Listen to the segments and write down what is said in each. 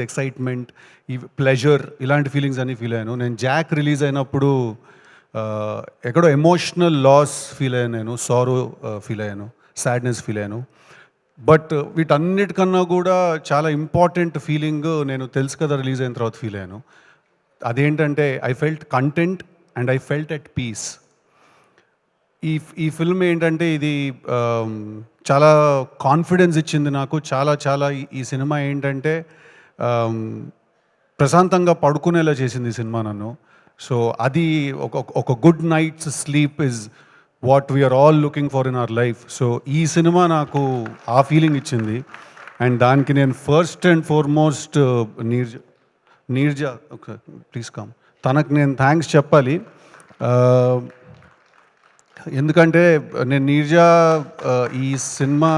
Excitement ఈ pleasure ఇలాంటి feelings అన్ని ఫీల్ అయ్యాను. నేను జాక్ రిలీజ్ అయినప్పుడు ఎక్కడో ఎమోషనల్ లాస్ ఫీల్ అయ్యాను నేను సారో ఫీల్ అయ్యాను సాడ్నెస్ ఫీల్ అయ్యాను. బట్ వీటన్నిటికన్నా కూడా చాలా ఇంపార్టెంట్ ఫీలింగ్ నేను తెలుసు కదా రిలీజ్ అయిన తర్వాత ఫీల్ అయ్యాను. అదేంటంటే I felt content and I felt at peace ఈ ఈ ఫిల్మ్ ఏంటంటే ఇది చాలా కాన్ఫిడెన్స్ ఇచ్చింది నాకు. చాలా చాలా ఈ- సినిమా ఏంటంటే ప్రశాంతంగా పడుకునేలా చేసింది ఈ సినిమా నన్ను. సో అది ఒక ఒక good night's sleep is what we're all looking for in our life so ఈ సినిమా నాకు ఆ ఫీలింగ్ ఇచ్చింది. అండ్ దానికి నేను first and foremost Neerja Neerja please come తనకు నేను థ్యాంక్స్ చెప్పాలి. ఎందుకంటే నేను నీర్జా ఈ సినిమా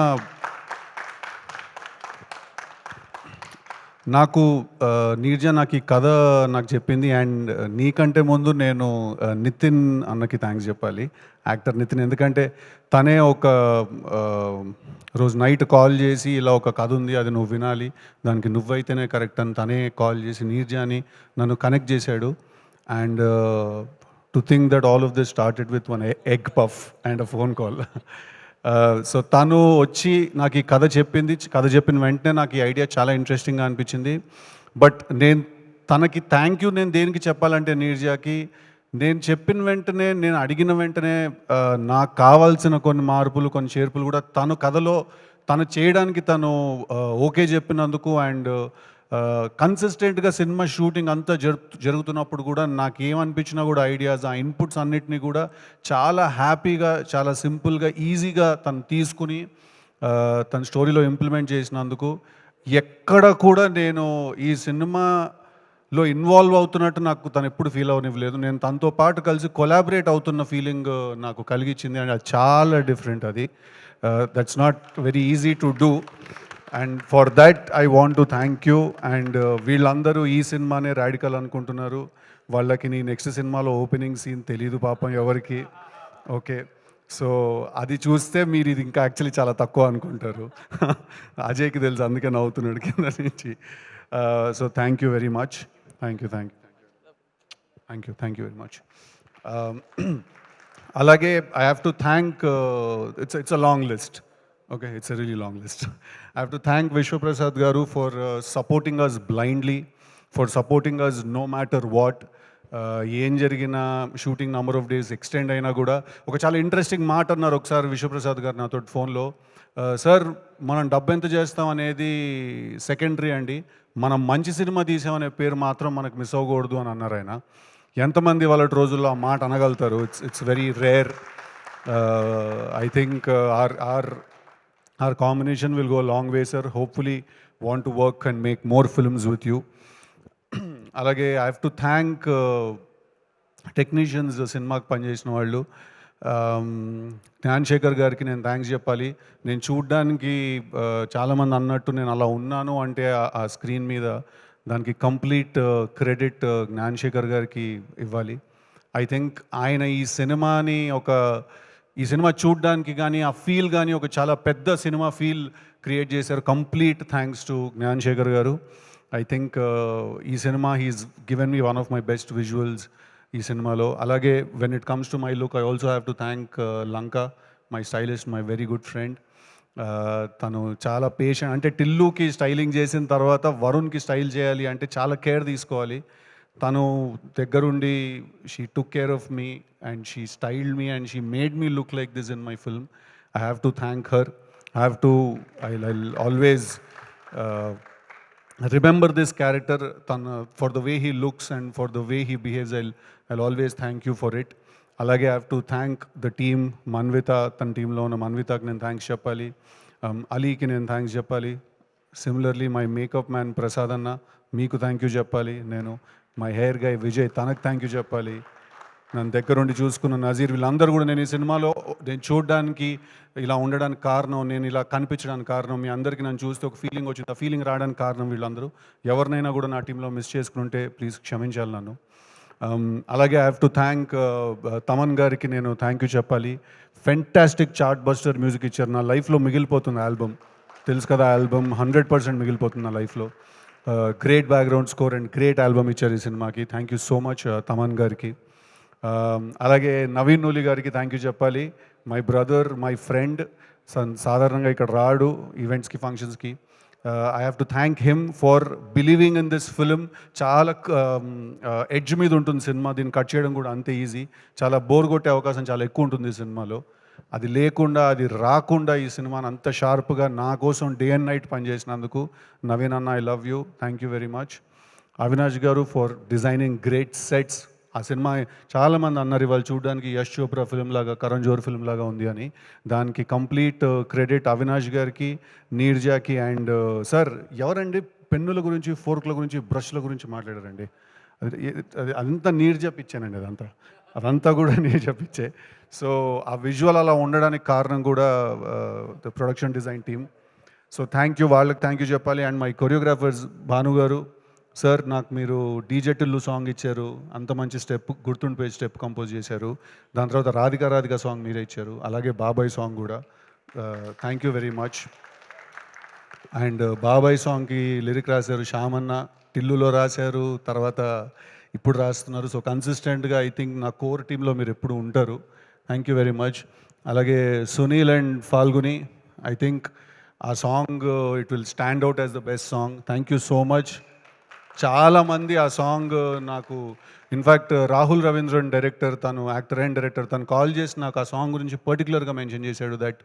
నాకు నీర్జ నీర్జా నాకు ఈ కథ నాకు చెప్పింది అండ్ నీకంటే ముందు నేను నితిన్ అన్నకి థ్యాంక్స్ చెప్పాలి. యాక్టర్ నితిన్ ఎందుకంటే తనే ఒక రోజు నైట్ కాల్ చేసి ఇలా ఒక కథ ఉంది అది నువ్వు వినాలి దానికి నువ్వైతేనే కరెక్ట్ అని తనే కాల్ చేసి నీర్జాని నన్ను కనెక్ట్ చేశాడు. And to think that all of this started with one egg puff and a phone call. Uh, so తను వచ్చి నాకు ఈ కథ చెప్పింది. కథ చెప్పిన వెంటనే నాకు ఈ ఐడియా చాలా ఇంట్రెస్టింగ్గా అనిపించింది. బట్ నేను తనకి థ్యాంక్ యూ నేను దేనికి చెప్పాలంటే నీర్జాకి నేను చెప్పిన వెంటనే నేను అడిగిన వెంటనే uh, నాకు కావాల్సిన కొన్ని మార్పులు కొన్ని చేర్పులు కూడా తను కథలో తను చేయడానికి తను uh, ఓకే చెప్పినందుకు అండ్ కన్సిస్టెంట్గా సినిమా షూటింగ్ అంతా జరు జరుగుతున్నప్పుడు కూడా నాకు ఏమనిపించినా కూడా ఐడియాస్ ఆ ఇన్పుట్స్ అన్నిటినీ కూడా చాలా హ్యాపీగా చాలా సింపుల్గా ఈజీగా తను తీసుకుని తన స్టోరీలో ఇంప్లిమెంట్ చేసినందుకు ఎక్కడ కూడా నేను ఈ సినిమాలో ఇన్వాల్వ్ అవుతున్నట్టు నాకు తను ఎప్పుడు ఫీల్ అవనివ్వలేదు. నేను తనతో పాటు కలిసి కొలాబరేట్ అవుతున్న ఫీలింగ్ నాకు కలిగించింది అండ్ అది చాలా డిఫరెంట్ అది. That's not very easy to do and for that I want to thank you and వీళ్ళందరూ ఈ సినిమానే రాడికల్ అనుకుంటున్నారు. వాళ్ళకి నీ నెక్స్ట్ సినిమాలో ఓపెనింగ్ సీన్ తెలియదు పాపం ఎవరికి. ఓకే సో అది చూస్తే మీరు ఇది ఇంకా యాక్చువల్లీ చాలా తక్కువ అనుకుంటారు. అజయ్కి తెలుసు అందుకే నవ్వుతున్నాడు కింద నుంచి. So thank you very much thank you thank you thank you thank you very much అలాగే I have to thank it's it's a long list okay it's a really long list I have to thank Vishwaprasad garu for supporting us blindly for supporting us no matter what ఏం జరిగినా shooting number of days extend అయినా కూడా ఒక చాలా interesting మాట అన్నారు ఒకసారి విశ్వప్రసాద్ గారు నాతో ఫోన్లో సార్ uh, మనం డబ్బు ఎంత చేస్తాం అనేది సెకండరీ అండి. మనం మంచి సినిమా తీసామనే పేరు మాత్రం మనకు మిస్ అవ్వకూడదు అని అన్నారు ఆయన. ఎంతమంది వాళ్ళ రోజుల్లో ఆ మాట అనగలుగుతారు? It's it's very rare I think our our our combination will go a long way sir. Hopefully want to work and make more films with you. అలాగే I have to thank technicians సినిమాకి పనిచేసిన వాళ్ళు జ్ఞాన్ శేఖర్ గారికి నేను thanks చెప్పాలి నేను చూడ్డానికి చాలామంది అన్నట్టు నేను అలా ఉన్నాను అంటే ఆ- ఆ స్క్రీన్ మీద దానికి కంప్లీట్ క్రెడిట్ జ్ఞాన్ శేఖర్ గారికి ఇవ్వాలి ఐ థింక్ ఆయన ఈ సినిమాని ఒక ఈ సినిమా చూడడానికి కానీ ఆ ఫీల్ కానీ ఒక చాలా పెద్ద సినిమా ఫీల్ క్రియేట్ చేశారు. Complete thanks to Gnana Sekhar garu. I think ఈ cinema he's given me one of my best visuals ఈ సినిమాలో. అలాగే when it comes to my look I also have to thank Lanka my stylist my very good friend. తను చాలా patient అంటే టిల్లుకి styling చేసిన తర్వాత వరుణ్కి style చేయాలి అంటే చాలా కేర్ తీసుకోవాలి. తను దగ్గరుండి she took care of me and she styled me and she made me look like this in my film I have to thank her I have to I I always remember this character తన for the way he looks and for the way he behaves I I always thank you for it అలాగే I have to thank the team Manvitha తన టీంలో ఉన్న మన్వితకి నేను thanks చెప్పాలి. అలీకి నేను thanks చెప్పాలి. Similarly my makeup man Prasad anna మీకు థ్యాంక్ యూ చెప్పాలి. నేను మై హెయిర్ గై విజయ్ తనకు థ్యాంక్ యూ చెప్పాలి. నన్ను దగ్గరుండి చూసుకున్న నజీర్ వీళ్ళందరూ కూడా నేను ఈ సినిమాలో నేను చూడడానికి ఇలా ఉండడానికి కారణం నేను ఇలా కనిపించడానికి కారణం మీ అందరికీ నన్ను చూస్తే ఒక ఫీలింగ్ వచ్చింది. ఆ ఫీలింగ్ రావడానికి కారణం వీళ్ళందరూ. ఎవరినైనా కూడా నా టీంలో మిస్ చేసుకుంటే ప్లీజ్ క్షమించాలి నన్ను. Um, అలాగే I have to thank Thaman గారికి నేను థ్యాంక్ యూ చెప్పాలి. ఫెంటాస్టిక్ చార్ట్ బస్టర్ మ్యూజిక్ ఇచ్చారు. నా లైఫ్లో మిగిలిపోతుంది ఆల్బమ్ తెలుసు కదా ఆల్బమ్ హండ్రెడ్ పర్సెంట్ మిగిలిపోతుంది నా లైఫ్లో great background score and great album ఇచ్చారు ఈ సినిమాకి. Thank you so much Thaman గారికి. Um, అలాగే నవీన్ నూలి గారికి థ్యాంక్ యూ చెప్పాలి. మై బ్రదర్ మై ఫ్రెండ్ సాధారణంగా ఇక్కడ రాడు ఈవెంట్స్కి ఫంక్షన్స్కి I have to thank him for believing in this film చాలా um, uh, ఎడ్జ్ మీద ఉంటుంది సినిమా. దీన్ని కట్ చేయడం కూడా అంతే ఈజీ చాలా బోర్ కొట్టే అవకాశం చాలా ఎక్కువ ఉంటుంది ఈ సినిమాలో. అది లేకుండా అది రాకుండా ఈ సినిమాని అంత షార్ప్గా నా కోసం day and night పనిచేసినందుకు Naveen anna I love you thank you very much. Avinash garu for designing great sets. ఆ సినిమా చాలామంది అన్నారు ఇవాళ చూడడానికి యశ్ చోప్రా ఫిల్మ్ లాగా కరణ్ జోర్ ఫిల్మ్ లాగా ఉంది అని. దానికి కంప్లీట్ uh, క్రెడిట్ అవినాష్ గారికి నీర్జాకి అండ్ uh, సార్ ఎవరండి పెన్నుల గురించి ఫోర్క్ల గురించి బ్రష్ల గురించి మాట్లాడారండి? అది అది అదంతా నీర్జా పిచ్చానండి అదంతా. అదంతా కూడా నేను చెప్పించే. సో ఆ విజువల్ అలా ఉండడానికి కారణం కూడా the production design team so thank you వాళ్ళకి థ్యాంక్ యూ చెప్పాలి. And my choreographers Bhanu garu sir నాకు మీరు డీజే టిల్లు సాంగ్ ఇచ్చారు. అంత మంచి స్టెప్ గుర్తుండిపోయే స్టెప్ కంపోజ్ చేశారు. దాని తర్వాత రాధిక రాధిక సాంగ్ మీరే ఇచ్చారు. అలాగే బాబాయ్ సాంగ్ కూడా. Thank you very much and బాబాయ్ సాంగ్కి లిరిక్ రాశారు. శ్యామన్న టిల్లులో రాశారు. తర్వాత ఇప్పుడు రాస్తున్నారు. సో కన్సిస్టెంట్గా ఐ థింక్ నా కోర్ టీంలో మీరు ఎప్పుడు ఉంటారు. థ్యాంక్ యూ వెరీ మచ్ అలాగే Sunil and Falguni I think ఆ song it will stand out as the best song thank you so much చాలామంది ఆ సాంగ్ నాకు in fact Rahul Ravindran director తను యాక్టర్ అండ్ డైరెక్టర్ తను call చేసి నాకు ఆ సాంగ్ గురించి పర్టికులర్గా మెన్షన్ చేశాడు దట్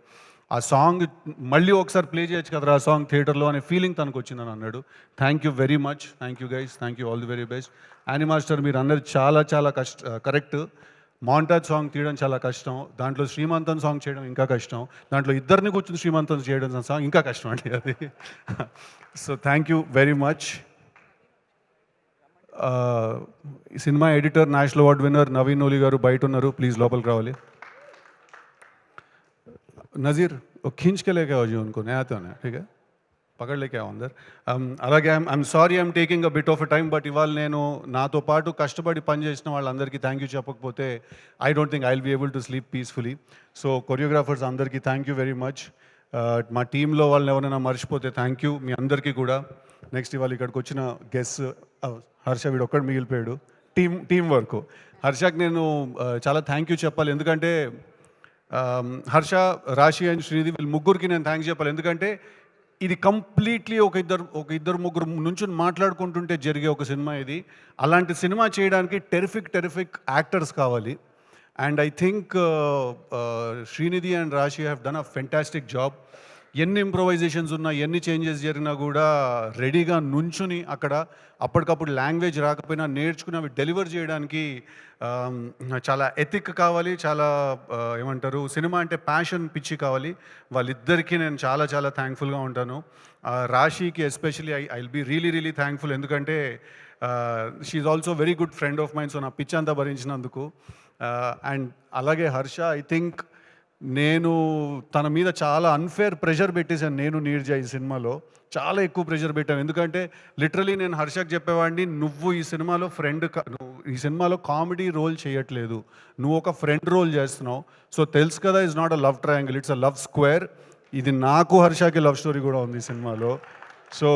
ఆ సాంగ్ మళ్ళీ ఒకసారి ప్లే చేయొచ్చు కదా ఆ సాంగ్ థియేటర్లో అనే ఫీలింగ్ తనకు వచ్చిందని అన్నాడు. Thank you very much thank you guys thank you all the very best Annie master మీరు అన్నది చాలా చాలా కష్ట కరెక్ట్ మాంటాజ్ సాంగ్ తీయడం చాలా కష్టం. దాంట్లో శ్రీమంతం సాంగ్ చేయడం ఇంకా కష్టం. దాంట్లో ఇద్దరిని కూర్చుని శ్రీమంతం చేయడం సాంగ్ ఇంకా కష్టం అండి అది. So thank you very much cinema editor national award winner Naveen Oli garu బయట ఉన్నారు. ప్లీజ్ లోపలికి రావాలి. నజీర్ ఖీంచ్కే లేక అజీ ఉనుకో నేతోనే ఠీక్ పకడ్ లేక అందర్. అలాగే I'm sorry I'm taking a bit of a time but ఇవాళ నేను నాతో పాటు కష్టపడి పనిచేసిన వాళ్ళందరికీ థ్యాంక్ యూ చెప్పకపోతే I don't think I will be able to sleep peacefully. So choreographers అందరికీ థ్యాంక్ యూ వెరీ మచ్. మా టీంలో వాళ్ళని ఎవరైనా మర్చిపోతే థ్యాంక్ యూ మీ అందరికీ కూడా. నెక్స్ట్ ఇవాళ ఇక్కడికి వచ్చిన గెస్ట్ హర్ష వీడు ఒక్కడు మిగిలిపోయాడు. Team team work. హర్షకి నేను చాలా థ్యాంక్ యూ చెప్పాలి. ఎందుకంటే హర్ష రాశి అండ్ శ్రీది వీళ్ళు ముగ్గురికి నేను థ్యాంక్స్ చెప్పాలి. ఎందుకంటే ఇది కంప్లీట్లీ ఒక ఇద్దరు ఒక ఇద్దరు ముగ్గురు నుంచి మాట్లాడుకుంటుంటే జరిగే ఒక సినిమా ఇది. అలాంటి సినిమా చేయడానికి టెరిఫిక్ టెరిఫిక్ యాక్టర్స్ కావాలి. And I think Srinidhi and Raashi have done a fantastic job ఎన్ని ఇంప్రొవైజేషన్స్ ఉన్నా ఎన్ని చేంజెస్ జరిగినా కూడా రెడీగా నుంచుని అక్కడ అప్పటికప్పుడు లాంగ్వేజ్ రాకపోయినా నేర్చుకుని అవి డెలివర్ చేయడానికి చాలా ఎథిక్ కావాలి చాలా ఏమంటారు సినిమా అంటే ప్యాషన్ పిచ్చి కావాలి. వాళ్ళిద్దరికీ నేను చాలా చాలా థ్యాంక్ఫుల్గా ఉంటాను. రాశికి especially I I be really really thankful ఎందుకంటే she's also very good friend of mind so నా పిచ్ అంతా భరించినందుకు. అండ్ అలాగే హర్ష ఐ థింక్ నేను తన మీద చాలా అన్ఫేర్ ప్రెషర్ పెట్టేశాను నేను నీర్జా ఈ సినిమాలో. చాలా ఎక్కువ ప్రెషర్ పెట్టాను. ఎందుకంటే లిటరలీ నేను హర్షకు చెప్పేవాడిని నువ్వు ఈ సినిమాలో ఫ్రెండ్ ఈ సినిమాలో కామెడీ రోల్ చేయట్లేదు. నువ్వు ఒక ఫ్రెండ్ రోల్ చేస్తున్నావు. సో తెలుసు కదా is not a love triangle it's a love square ఇది నాకు హర్షకి లవ్ స్టోరీ కూడా ఉంది ఈ సినిమాలో. సో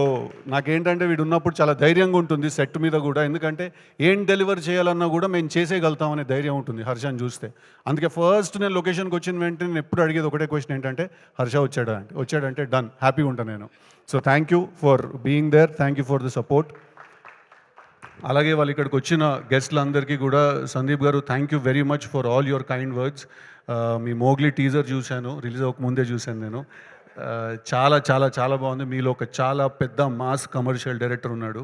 నాకేంటంటే వీడు ఉన్నప్పుడు చాలా ధైర్యంగా ఉంటుంది సెట్ మీద కూడా. ఎందుకంటే ఏం డెలివర్ చేయాలన్నా కూడా మేము చేసేయగలుగుతామనే ధైర్యం ఉంటుంది హర్షని చూస్తే. అందుకే ఫస్ట్ నేను లొకేషన్కి వచ్చిన వెంటనే నేను ఎప్పుడు అడిగేది ఒకటే క్వశ్చన్ ఏంటంటే హర్ష వచ్చాడా? అంటే వచ్చాడంటే డన్ హ్యాపీగా ఉంటాను నేను. So thank you for being there thank you for the support. అలాగే వాళ్ళు ఇక్కడికి వచ్చిన గెస్ట్లందరికీ కూడా Sandeep garu thank you very much for all your kind words. Me Mowgli teaser చూశాను రిలీజ్ అవ్వక ముందే చూశాను నేను. చాలా చాలా చాలా బాగుంది. మీలో ఒక చాలా పెద్ద మాస్ కమర్షియల్ డైరెక్టర్ ఉన్నాడు.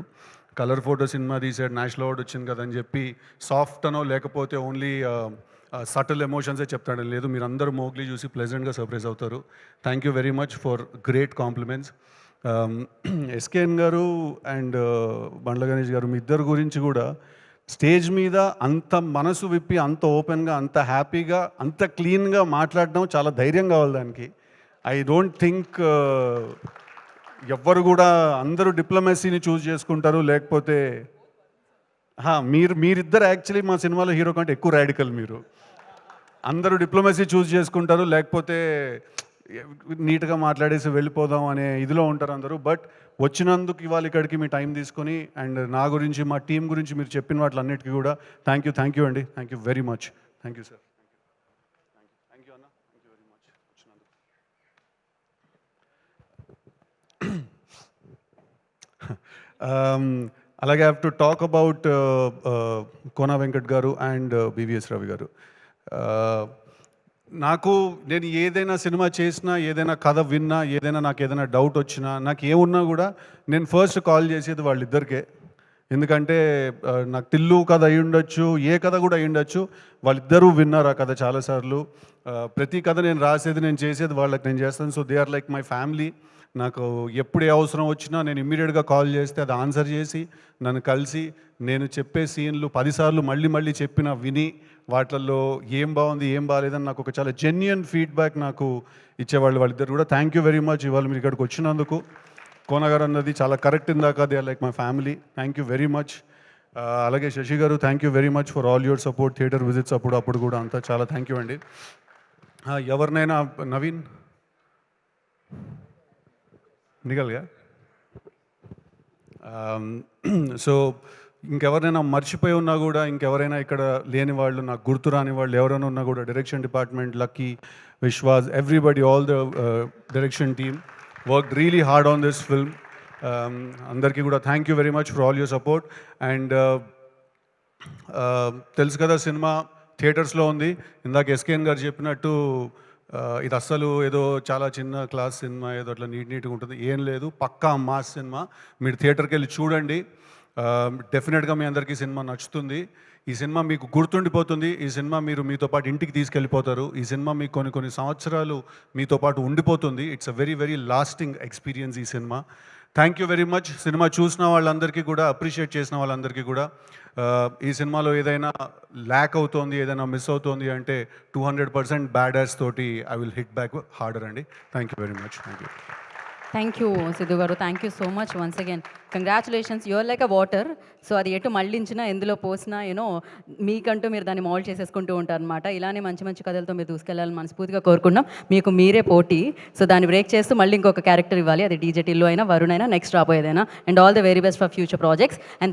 కలర్ ఫోటో సినిమా తీసాడు. నేషనల్ అవార్డు వచ్చింది కదా అని చెప్పి సాఫ్ట్ అనో లేకపోతే ఓన్లీ సటిల్ ఎమోషన్సే చెప్తాడు లేదు. మీరు అందరూ మోగ్లీ చూసి ప్లెజెంట్గా సర్ప్రైజ్ అవుతారు. Thank you very much for great compliments SKN garu and Bandla Ganesh garu మీ ఇద్దరు గురించి కూడా స్టేజ్ మీద అంత మనసు విప్పి అంత ఓపెన్గా అంత హ్యాపీగా అంత క్లీన్గా మాట్లాడడం చాలా ధైర్యం కావాలి దానికి. ఐ డోంట్ థింక్ ఎవ్వరు కూడా అందరూ డిప్లొమసీని చూస్ చేసుకుంటారు. లేకపోతే హా, మీరు మీరిద్దరు యాక్చువల్లీ మా సినిమాలో హీరో కంటే ఎక్కువ రాడికల్ మీరు. అందరూ డిప్లొమసీ చూస్ చేసుకుంటారు. లేకపోతే నీట్గా మాట్లాడేసి వెళ్ళిపోదాం అనే ఇదిలో ఉంటారు అందరూ. బట్ వచ్చినందుకు ఇవాళ ఇక్కడికి మీ టైం తీసుకొని అండ్ నా గురించి మా టీం గురించి మీరు చెప్పిన వాటిలన్నిటికీ కూడా థ్యాంక్ యూ థ్యాంక్ యూ అండి. Thank you very much thank you sir thank you anna thank you very much వచ్చినందుకు um, Um, అలాగే have to talk about Kona Venkat garu and BVS Ravi గారు. Uh, నాకు నేను ఏదైనా సినిమా చేసినా ఏదైనా కథ విన్నా ఏదైనా నాకు ఏదైనా డౌట్ వచ్చినా నాకు ఏమున్నా కూడా నేను ఫస్ట్ కాల్ చేసేది వాళ్ళిద్దరికే. ఎందుకంటే uh, నాకు తిల్లు కథ అయి ఉండొచ్చు ఏ కథ కూడా అయి ఉండొచ్చు వాళ్ళిద్దరూ విన్నారు ఆ కథ చాలాసార్లు. Uh, ప్రతి కథ నేను రాసేది నేను చేసేది వాళ్ళకి నేను చేస్తాను. So they are like my family నాకు ఎప్పుడు ఏ అవసరం వచ్చినా నేను ఇమ్మీడియట్గా కాల్ చేస్తే అది ఆన్సర్ చేసి నన్ను కలిసి నేను చెప్పే సీన్లు పదిసార్లు మళ్ళీ మళ్ళీ చెప్పిన విని వాటిల్లో ఏం బాగుంది ఏం బాగాలేదని నాకు ఒక చాలా జెన్యున్ ఫీడ్బ్యాక్ నాకు ఇచ్చేవాళ్ళు వాళ్ళిద్దరు కూడా. థ్యాంక్ యూ వెరీ మచ్ ఇవాళ మీరు ఇక్కడికి వచ్చినందుకు. కోనగారు అన్నది చాలా కరెక్ట్ ఇందాక they are like my family thank you very much అలాగే Sasi garu thank you very much for all your support theatre visits అప్పుడు అప్పుడు కూడా అంతా చాలా థ్యాంక్ యూ అండి. ఎవరినైనా నవీన్? నిగల్గా. సో ఇంకెవరైనా మర్చిపోయి ఉన్నా కూడా ఇంకెవరైనా ఇక్కడ లేని వాళ్ళు నాకు గుర్తు రాని వాళ్ళు ఎవరైనా ఉన్నా కూడా direction department Lucky Vishwas everybody all the direction team work really hard on this film. అందరికీ కూడా thank you very much for all your support. And తెలుసు కదా సినిమా థియేటర్స్లో ఉంది. ఇందాక ఎస్కేఎన్ గారు చెప్పినట్టు ఇది అస్సలు ఏదో చాలా చిన్న క్లాస్ సినిమా ఏదో అట్లా నీట్ నీట్గా ఉంటుంది. ఏం లేదు పక్కా మాస్ సినిమా. మీరు థియేటర్కి వెళ్ళి చూడండి. డెఫినెట్గా మీ అందరికీ సినిమా నచ్చుతుంది. ఈ సినిమా మీకు గుర్తుండిపోతుంది. ఈ సినిమా మీరు మీతో పాటు ఇంటికి తీసుకెళ్ళిపోతారు. ఈ సినిమా మీకు కొన్ని కొన్ని సంవత్సరాలు మీతో పాటు ఉండిపోతుంది. It's a very very lasting experience ఈ cinema. Thank you very much cinema చూసిన వాళ్ళందరికీ కూడా అప్రిషియేట్ చేసిన వాళ్ళందరికీ కూడా. ఈ సినిమాలో ఏదైనా ల్యాక్ అవుతోంది ఏదైనా మిస్ అవుతోంది అంటే two hundred percent bad as తోటి I will hit back harder అండి. Thank you very much thank you thank you Siddhu garu. Thank you so much once again congratulations your like a water so అది ఎటు మళ్ళించినా ఎందులో పోసినా you know మీకంటూ మీరు దాన్ని mould చేసేసుకుంటూ ఉంటారు అనమాట ఇలానే మంచి మంచి కథలతో మీరు దూసుకెళ్ళాలని మనస్ఫూర్తిగా కోరుకున్నాం మీకు మీరే పోటీ. సో దాన్ని బ్రేక్ చేస్తూ మళ్ళీ ఇంకొక క్యారెక్టర్ ఇవ్వాలి. అది డీజేటీలో అయినా వరుణ్ అయినా next రాబోయేదైనా. And all the very best for future projects and